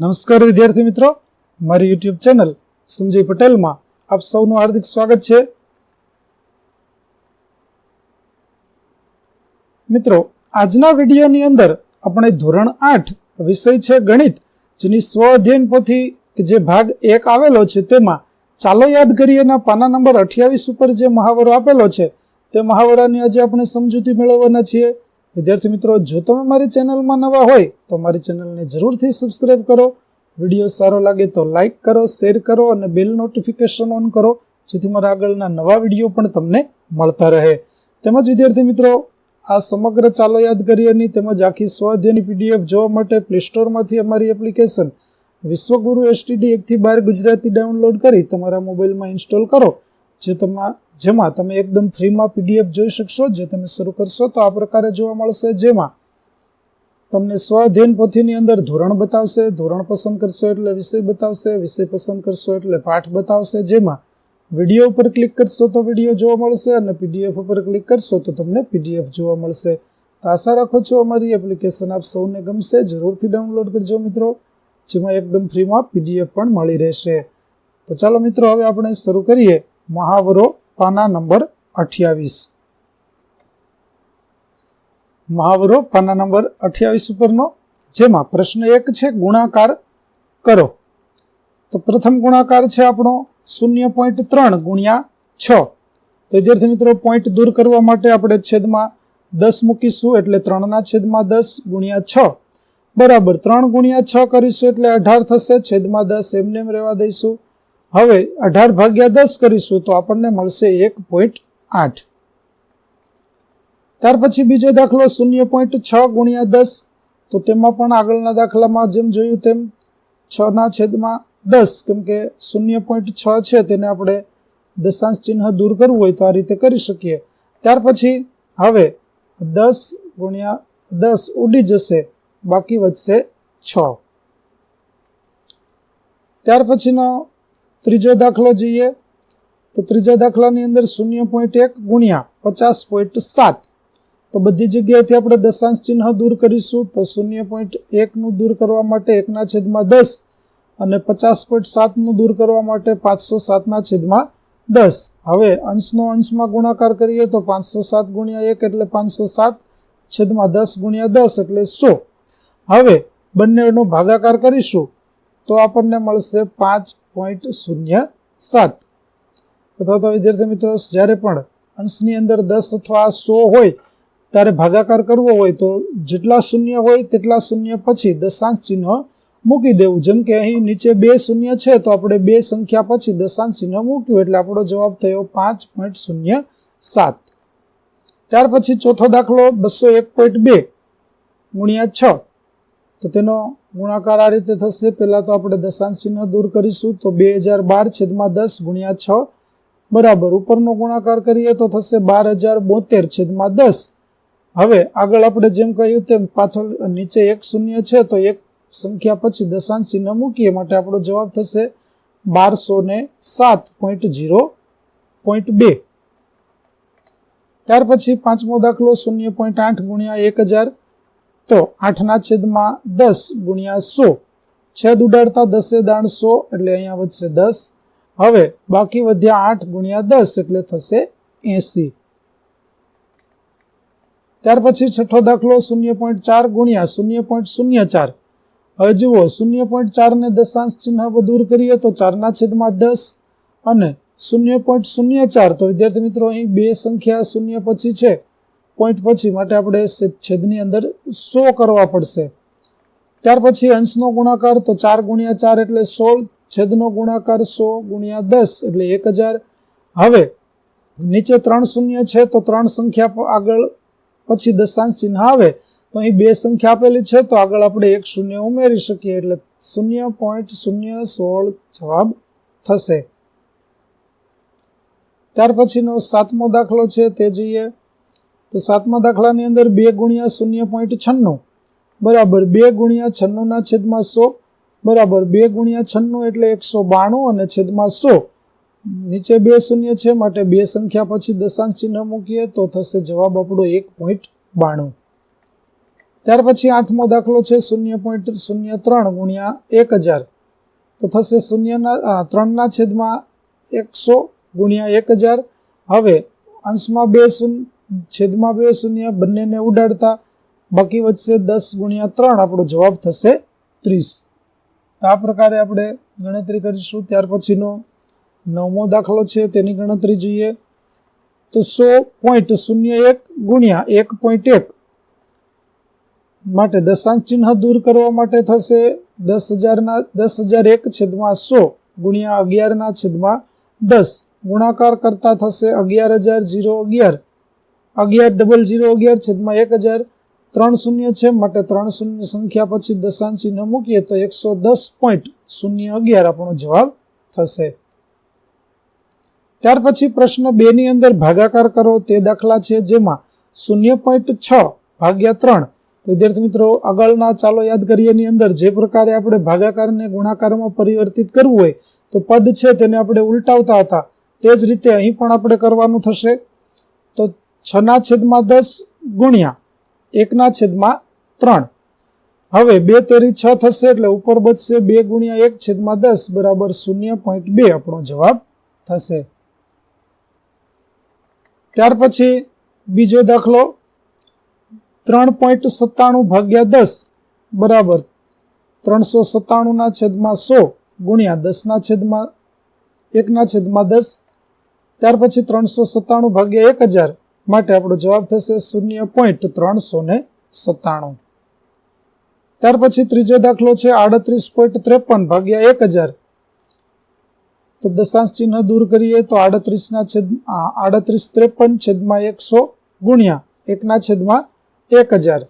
નમસ્કાર વિદ્યાર્થી મિત્રો. મારી યુટ્યુબ ચેનલ સંજય પટેલમાં આપ સૌનું હાર્દિક સ્વાગત છે. મિત્રો, આજના વિડીયોની અંદર આપણે ધોરણ આઠ વિષય છે ગણિત, જેની સ્વ અધ્યયન પોથી કે જે ભાગ એક આવેલો છે તેમાં ચાલો યાદ કરીએના પાના નંબર અઠ્યાવીસ ઉપર જે મહાવરો આપેલો છે, તે મહાવરાની આજે આપણે સમજૂતી મેળવવાના છીએ. વિદ્યાર્થી મિત્રો, જો તમે મારી ચેનલમાં નવા હોય, તો મારી ચેનલને જરૂરથી સબસ્ક્રાઇબ કરો. વીડિયો સારો લાગે તો લાઇક કરો શેર કરો અને બેલ નોટિફિકેશન ઓન કરો, જેથી મારા આગળના નવા વીડિયો પણ તમને મળતા રહે. તેમજ વિદ્યાર્થી મિત્રો, આ સમગ્ર ચાલો યાદ કરીએની તેમજ આખી સ્વાધ્યાયની પીડીએફ જોવા માટે પ્લે સ્ટોરમાંથી અમારી એપ્લિકેશન વિશ્વગુરુ એસટીડી એકથી બાર ગુજરાતી ડાઉનલોડ કરી તમારા મોબાઈલમાં ઇન્સ્ટોલ કરો, જે તમા જેમાં તમે એકદમ ફ્રીમાં પીડીએફ જોઈ શકશો, જે તમે શરૂ કરશો તો આ પ્રકારે જોવા મળશે. જેમાં તમને સ્વાધ્યયન પોથીની અંદર ધોરણ બતાવશે, ધોરણ પસંદ કરશો એટલે વિષય બતાવશે, વિષય પસંદ કરશો એટલે પાઠ બતાવશે. જેમાં વીડિયો ઉપર ક્લિક કરશો તો વીડિયો જોવા મળશે અને પીડીએફ ઉપર ક્લિક કરશો તો તમને પીડીએફ જોવા મળશે. તો આશા રાખો છો અમારી એપ્લિકેશન આપ સૌને ગમશે. જરૂરથી ડાઉનલોડ કરજો મિત્રો, જેમાં એકદમ ફ્રીમાં પીડીએફ પણ મળી રહેશે. તો ચાલો મિત્રો, હવે આપણે શરૂ કરીએ મહાવરો પાના નંબર અઠ્યાવીસ. મહાવરો, પાના નંબર અઠ્યાવીસ ઉપરનો. જેમાં પ્રશ્ન એક છે, ગુણાકાર કરો. તો પ્રથમ ગુણાકાર છે આપણો શૂન્ય પોઈન્ટ ત્રણ ગુણ્યા છ. તો વિદ્યાર્થી મિત્રો, પોઈન્ટ દૂર કરવા માટે આપણે છેદમાં દસ મૂકીશું, એટલે ત્રણના છેદમાં દસ ગુણ્યા છ. બરાબર ત્રણ ગુણ્યા છ કરીશું, એટલે અઢાર થશે. છેદમાં દસ એમને એમ રહેવા દઈશું. હવે અઢાર ભાગ્યા દસ કરીશું તો આપણને મળશે એક પોઈન્ટ આઠ. ત્યાર પછી બીજો દાખલો શૂન્ય પોઈન્ટ છ ગુણ્યા દસ. તો તેમાં પણ આગળના દાખલામાં જેમ જોયું તેમ છ ના છેદમાં દસ, કેમ કે શૂન્ય પોઈન્ટ છ છે તેને આપણે દશાંશ ચિહ્ન દૂર કરવું હોય તો આ રીતે કરી શકીએ. ત્યાર પછી હવે દસ ગુણ્યા દસ ઉડી જશે, બાકી વધશે છ. ત્યાર પછીનો ત્રીજો દાખલો જોઈએ. તો ત્રીજા દાખલાની અંદર શૂન્ય પોઈન્ટ એક ગુણ્યા પચાસ પોઈન્ટ સાત. તો બધી જગ્યાએથી આપણે દશાંશ ચિહ્ન દૂર કરીશું. તો શૂન્ય પોઈન્ટ એકનું દૂર કરવા માટે એકના છેદમાં દસ અને પચાસ પોઈન્ટ સાતનું દૂર કરવા માટે પાંચસો સાતના છેદમાં દસ. હવે અંશનો અંશમાં ગુણાકાર કરીએ તો પાંચસો સાત ગુણ્યા એક એટલે પાંચસો સાત છેદમાં દસ ગુણ્યા દસ એટલે સો. હવે બંનેનો ભાગાકાર કરીશું. તો આપણને મળશે પાંચ પોઈન્ટ શૂન્ય સાત. અથવા તો વિદ્યાર્થી મિત્રો, જ્યારે પણ અંશની અંદર દસ અથવા સો હોય, ત્યારે ભાગાકાર કરવો હોય, તો જેટલા શૂન્ય હોય તેટલા શૂન્ય પછી દશાંશ ચિહ્ન મૂકી દેવું. જેમ કે અહીં નીચે બે શૂન્ય છે, તો આપણે બે સંખ્યા પછી દશાંશ ચિહ્ન મૂક્યું, એટલે આપણો જવાબ થયો પાંચ પોઈન્ટ શૂન્ય સાત. ત્યાર પછી ચોથો દાખલો બસો એક પોઈન્ટ બે ગુણ્યા છ. તો તેનો ગુણાકાર આ રીતે થશે. પહેલાં તો આપણે દશાંશ ચિહ્ન દૂર કરીશું. તો બે હજાર બાર છેદમાં દસ ગુણ્યા છ બરાબર. ઉપરનો ગુણાકાર કરીએ તો થશે બાર હજાર બોતેર છેદમાં દસ. હવે આગળ આપણે જેમ કહ્યું તેમ પાછળ નીચે એક શૂન્ય છે, તો એક સંખ્યા પછી દશાંશ ચિહ્ન મૂકીએ માટે આપણો જવાબ થશે બારસો ને સાત પોઈન્ટ જીરો પોઈન્ટ બે. ત્યાર પછી પાંચમો દાખલો શૂન્ય પોઈન્ટ આઠ ગુણ્યા એક હજાર તો આઠના છેદમાં દસ ગુણ્યા સો. છેદ ઉડાડતા દસે દાણ સો એટલે અહીંયા વધશે દસ. હવે બાકી વધ્યા આઠ ગુણ્યા દસ એટલે થશે એસી. ત્યાર પછી છઠ્ઠો દાખલો શૂન્ય પોઈન્ટ ચાર ગુણ્યા શૂન્ય પોઈન્ટ શૂન્ય ચાર. હવે જુઓ, શૂન્ય પોઈન્ટ ચારને દશાંશ ચિહ્ન દૂર કરીએ તો ચારના છેદમાં દસ અને શૂન્ય પોઈન્ટ શૂન્ય ચાર. તો વિદ્યાર્થી મિત્રો, અહીં બે સંખ્યા શૂન્ય પછી છે. પોઈન્ટ પછી માટે આપણે છેદની અંદર સો કરવા પડશે. ત્યાર પછી અંશનો ગુણાકાર તો ચાર ગુણ્યા ચાર એટલે સોળ, છેદનો ગુણાકાર સો ગુણ્યા દસ એટલે એક હજાર. હવે નીચે ત્રણ શૂન્ય છે તો ત્રણ સંખ્યા આગળ પછી દશાંશ ચિહ્ન આવે. તો અહીં બે સંખ્યા આપેલી છે તો આગળ આપણે એક શૂન્ય ઉમેરી શકીએ એટલે શૂન્ય પોઈન્ટ શૂન્ય સોળ જવાબ થશે. ત્યાર પછીનો સાતમો દાખલો છે તે જોઈએ. તો સાતમા દાખલાની અંદર બે ગુણ્યા શૂન્ય પોઈન્ટ છન્નું. બરાબર બે ગુણ્યા છન્નુંના છેદમાં સો. બરાબર બે ગુણ્યા છન્નું એટલે એકસો બાણું અને છેદમાં સો. નીચે બે શૂન્ય છે, માટે બે સંખ્યા પછી દશાંશ ચિહ્ન મૂકીએ તો થશે જવાબ આપણો એક પોઈન્ટ બાણું. ત્યાર પછી આઠમો દાખલો છે, શૂન્ય પોઈન્ટ શૂન્ય ત્રણ ગુણ્યા એક હજાર. તો થશે શૂન્યના ત્રણના છેદમાં એકસો ગુણ્યા એક હજાર. હવે અંશમાં બે શૂન્ય છેદમાં બે શૂન્ય બંનેને ઉડાડતા બાકી વધશે દસ ગુણ્યા ત્રણ. આપણો જવાબ થશે ત્રીસ. આ પ્રકારે આપણે ગણતરી કરીશું. ત્યાર પછીનો નવમો દાખલો છે, તેની ગણતરી જોઈએ. તો સો પોઈન્ટ શૂન્ય એક ગુણ્યા એક પોઈન્ટ એક માટે દશાંશ ચિહ્ન દૂર કરવા માટે થશે દસ હજારના, દસ હજાર એક છેદમાં સો ગુણ્યા અગિયારના છેદમાં દસ. ગુણાકાર કરતા થશે અગિયાર હજાર જીરો અગિયાર. અગિયાર ડબલ જીરો અગિયાર છેદમાં એક હજાર ત્રણ શૂન્ય છે. માટે ત્રણ શૂન્ય સંખ્યા પછી દશાંશ ચિહ્ન મૂકીએ તો એકસો દસ પોઈન્ટ શૂન્ય અગિયાર આપણો જવાબ થશે. ત્યાર પછી પ્રશ્ન બે ની અંદર ભાગાકાર કરો. તે દાખલા છે જેમાં શૂન્ય પોઈન્ટ છ ભાગ્યા ત્રણ. વિદ્યાર્થી મિત્રો આગળના ચાલો યાદ કરીએ ની અંદર જે પ્રકારે આપણે ભાગાકારને ગુણાકારમાં પરિવર્તિત કરવું હોય તો પદ છે તેને આપણે ઉલટાવતા હતા. તે જ રીતે અહીં પણ આપણે કરવાનું થશે. તો છ ના છેદમાં દસ ગુણ્યા એકના છેદમાં ત્રણ. હવે બે તેરી છ થશે એટલે ઉપર બચશે બે ગુણ્યા એક છેદમાં દસ બરાબર શૂન્ય પોઈન્ટ બે આપણો જવાબ થશે. ત્યાર પછી બીજો દાખલો ત્રણ પોઈન્ટ સત્તાણું ભાગ્યા દસ બરાબર ત્રણસો સત્તાણુંના છેદમાં સો ગુણ્યા દસના છેદમાં એકના છેદમાં દસ. ત્યાર પછી ત્રણસો સત્તાણું ભાગ્યા એક હજાર માટે આપણો જવાબ થશે શૂન્ય પોઈન્ટ ત્રણસો ને સત્તાણું. ત્યાર પછી ત્રીજો દાખલો છે આડત્રીસ પોઈન્ટ ત્રેપન ભાગ્યા એક હજાર. તો દશાંશ ચિહ્ન દૂર કરીએ તો આડત્રીસના છેદ આડત્રીસ ત્રેપન છેદમાં એકસો ગુણ્યા એકના છેદમાં એક હજાર.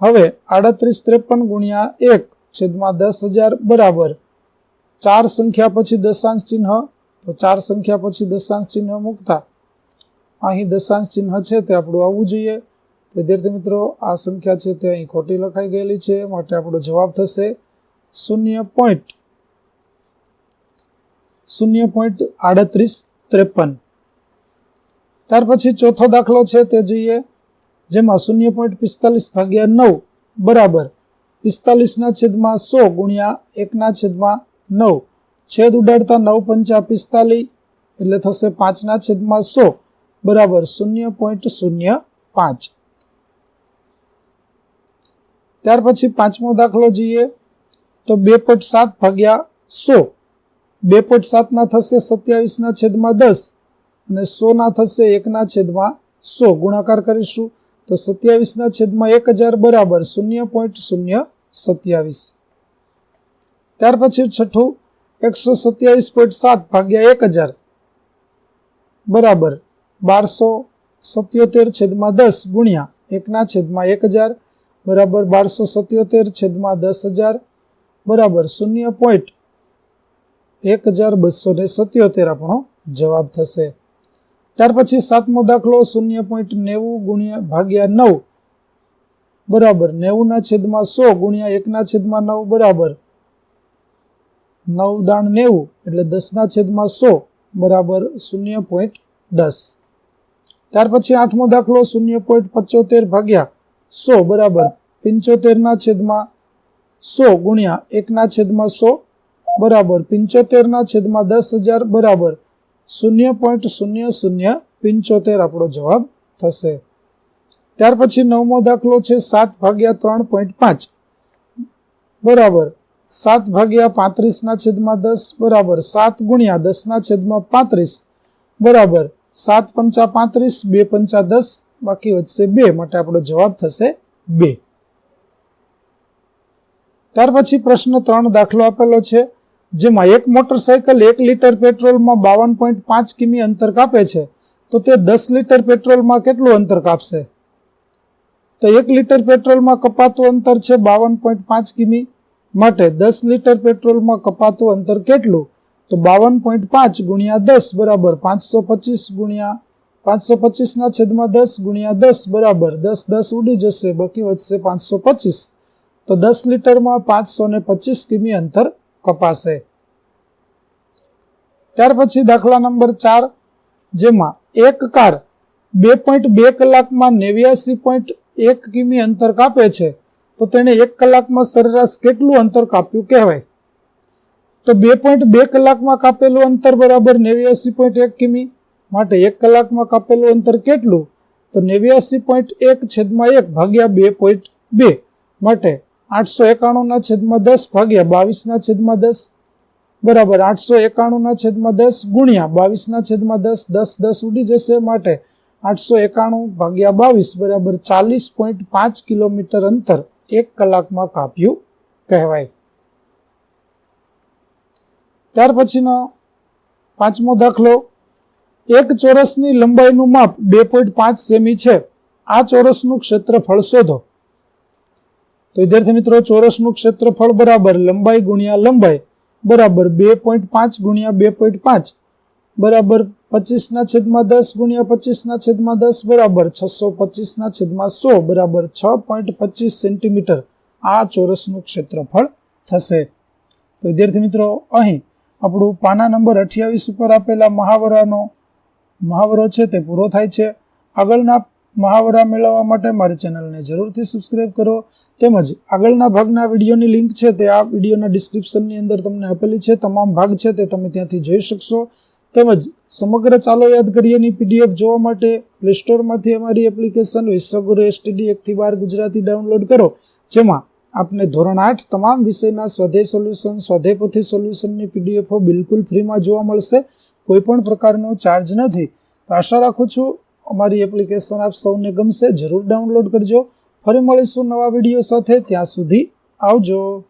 હવે આડત્રીસ ત્રેપન ગુણ્યા એક છેદમાં દસ હજાર બરાબર. ચાર સંખ્યા પછી દશાંશ ચિહ્ન, તો ચાર સંખ્યા પછી દશાંશ ચિહ્ન મૂકતા અહીં દશાંશ ચિહ્ન છે તે આપણું આવવું જોઈએ. વિદ્યાર્થી મિત્રો, આ સંખ્યા છે તે અહીં ખોટી લખાઈ ગયેલી છે, માટે આપણો જવાબ થશે શૂન્ય પોઈન્ટ શૂન્ય પોઈન્ટ આડત્રીસ ત્રેપન. ત્યાર પછી ચોથો દાખલો છે તે જોઈએ, જેમાં શૂન્ય પોઈન્ટ પિસ્તાલીસ ભાગ્યા નવ બરાબર. પિસ્તાલીસના છેદમાં સો ગુણ્યા એકના છેદમાં નવ. છેદ ઉડાડતા નવ પંચા પિસ્તાલીસ એટલે થશે પાંચના છેદમાં સો. બરાબર શૂન્ય પોઈન્ટ શૂન્ય પાંચ. ત્યાર પછી પાંચમો દાખલો જોઈએ તો બે પોઈન્ટ સાત ભાગ્યા સો. બે પોઈન્ટ સાતના થશે સત્યાવીસના છેદમાં દસ અને સોના થશે એકના છેદમાં સો. ગુણાકાર કરીશું તો સત્યાવીસના છેદમાં એક હજાર બરાબર શૂન્ય પોઈન્ટ શૂન્ય સત્યાવીસ. ત્યાર પછી છઠ્ઠું, એકસો સત્યાવીસ પોઈન્ટ સાત ભાગ્યા એક હજાર. બરાબર બારસો સત્યોતેર છેદમાં દસ ગુણ્યા એકના છેદમાં એક હજાર બરાબર બારસો સત્યોતેર છેદમાં દસ હજાર બરાબર શૂન્ય પોઈન્ટ એક હજાર બસો ને સત્યોતેર આપણો જવાબ થશે. ત્યાર પછી સાતમો દાખલો શૂન્ય પોઈન્ટ નેવું ગુણ્યા ભાગ્યા નવ બરાબર નેવુંના છેદમાં સો ગુણ્યા એકના છેદમાં નવ બરાબર નવ દાણ નેવું એટલે દસના છેદમાં સો બરાબર શૂન્ય પોઈન્ટ દસ. ત્યાર પછી આઠમો દાખલો શૂન્ય પોઈન્ટ પચોતેર ભાગ્યા સો બરાબર પંચોતેરના છેદમાં સો ગુણ્યા એકના છેદમાં સો બરાબર પંચોતેરના છેદમાં દસ હજાર બરાબર શૂન્ય પોઈન્ટ શૂન્ય શૂન્ય પંચોતેર આપણો જવાબ થશે. ત્યાર પછી નવમો દાખલો છે સાત ભાગ્યા ત્રણ પોઈન્ટ પાંચ બરાબર સાત ભાગ્યા પાંત્રીસના છેદમાં દસ બરાબર સાત ગુણ્યા દસના છેદમાં પાંત્રીસ બરાબર સાત પંચા પાંત્રીસ, બે પંચા દસ, બાકી વધશે બે, માટે આપણો જવાબ થશે બે. ત્યાર પછી પ્રશ્ન ત્રણ દાખલો આપેલો છે, જેમાં એક મોટરસાયકલ એક લીટર પેટ્રોલમાં બાવન પોઈન્ટ પાંચ કિમી અંતર કાપે છે, તો તે દસ લીટર પેટ્રોલમાં કેટલું અંતર કાપશે? તો એક લીટર પેટ્રોલમાં કપાતું અંતર છે બાવન પોઈન્ટ પાંચ કિમી, માટે દસ લીટર પેટ્રોલમાં કપાતું અંતર કેટલું? તો બાવન પોઈન્ટ પાંચ ગુણ્યા દસ બરાબર પાંચસો પચીસ ગુણ્યા પાંચસો પચીસના છેદમાં દસ ગુણ્યા દસ બરાબર દસ દસ ઉડી જશે, બાકી વધશે પાંચસો પચીસ. તો દસ લીટરમાં પાંચસો ને પચીસ કિમી અંતર કપાશે. ત્યાર પછી દાખલા નંબર ચાર, જેમાં એક કાર બે પોઈન્ટ બે કલાકમાં નેવ્યાસી પોઈન્ટ એક કિમી અંતર કાપે છે. તો તેણે એક કલાકમાં સરેરાશ કેટલું અંતર કાપ્યું કહેવાય? તો બે પોઈન્ટ બે કલાકમાં કાપેલું અંતર બરાબર નેવ્યાસી પોઈન્ટ એક કિમી માટે એક કલાકમાં કાપેલું અંતર કેટલું? તો નેવ્યાસી પોઈન્ટ એક છેદમાં એક ભાગ્યા બે પોઈન્ટ બે માટે આઠસો એકાણુંના છેદમાં દસ ભાગ્યા બાવીસના છેદમાં દસ બરાબર આઠસો એકાણુંના છેદમાં દસ ગુણ્યા બાવીસના છેદમાં દસ દસ દસ ઉડી જશે માટે આઠસો એકાણું ભાગ્યા બાવીસ બરાબર ચાલીસ પોઈન્ટ પાંચ કિલોમીટર અંતર એક કલાકમાં કાપ્યું કહેવાય. ત્યાર પછીનો પાંચમો દાખલો. એક ચોરસની લંબાઈનું માપ બે પોઈન્ટ પાંચ સેમી છે. આ ચોરસનું ક્ષેત્રફળ શોધો. તો વિદ્યાર્થી મિત્રો, ચોરસનું ક્ષેત્રફળ બરાબર લંબાઈ ગુણ્યા લંબાઈ બરાબર બે પોઈન્ટ પાંચ ગુણ્યા બે પોઈન્ટ પાંચ બરાબર પચીસના છેદમાં દસ ગુણ્યા પચીસના છેદમાં દસ બરાબર છસો પચીસના છેદમાં સો બરાબર છ પોઈન્ટ પચીસ સેન્ટીમીટર આ ચોરસનું ક્ષેત્રફળ થશે. તો વિદ્યાર્થી મિત્રો, અહીં આપણું પાના નંબર અઠ્યાવીસ ઉપર આપેલા મહાવરાનો મહાવરો છે તે પૂરો થાય છે. આગળના મહાવરા મેળવવા માટે મારી ચેનલને જરૂરથી સબસ્ક્રાઈબ કરો. તેમજ આગળના ભાગના વિડીયોની લિંક છે તે આ વિડીયોના ડિસ્ક્રિપ્શનની અંદર તમને આપેલી છે. તમામ ભાગ છે તે તમે ત્યાંથી જોઈ શકશો. તેમજ સમગ્ર ચાલો યાદ કરીએની પીડીએફ જોવા માટે પ્લે સ્ટોરમાંથી અમારી એપ્લિકેશન વિશ્વગુરુ એસટીડી એકથી બાર ગુજરાતી ડાઉનલોડ કરો. જેમાં આપને ધોરણ આઠ તમામ વિષયના સ્વધે સોલ્યુશન સ્વાધ્યાય પોથી સોલ્યુશનની પીડીએફો બિલકુલ ફ્રીમાં જોવા મળશે. કોઈ પણ પ્રકારનો ચાર્જ નથી. તો આશા રાખું છું અમારી એપ્લિકેશન આપ સૌને ગમશે. જરૂર ડાઉનલોડ કરજો. ફરી મળીશું નવા વીડિયો સાથે. ત્યાં સુધી આવજો.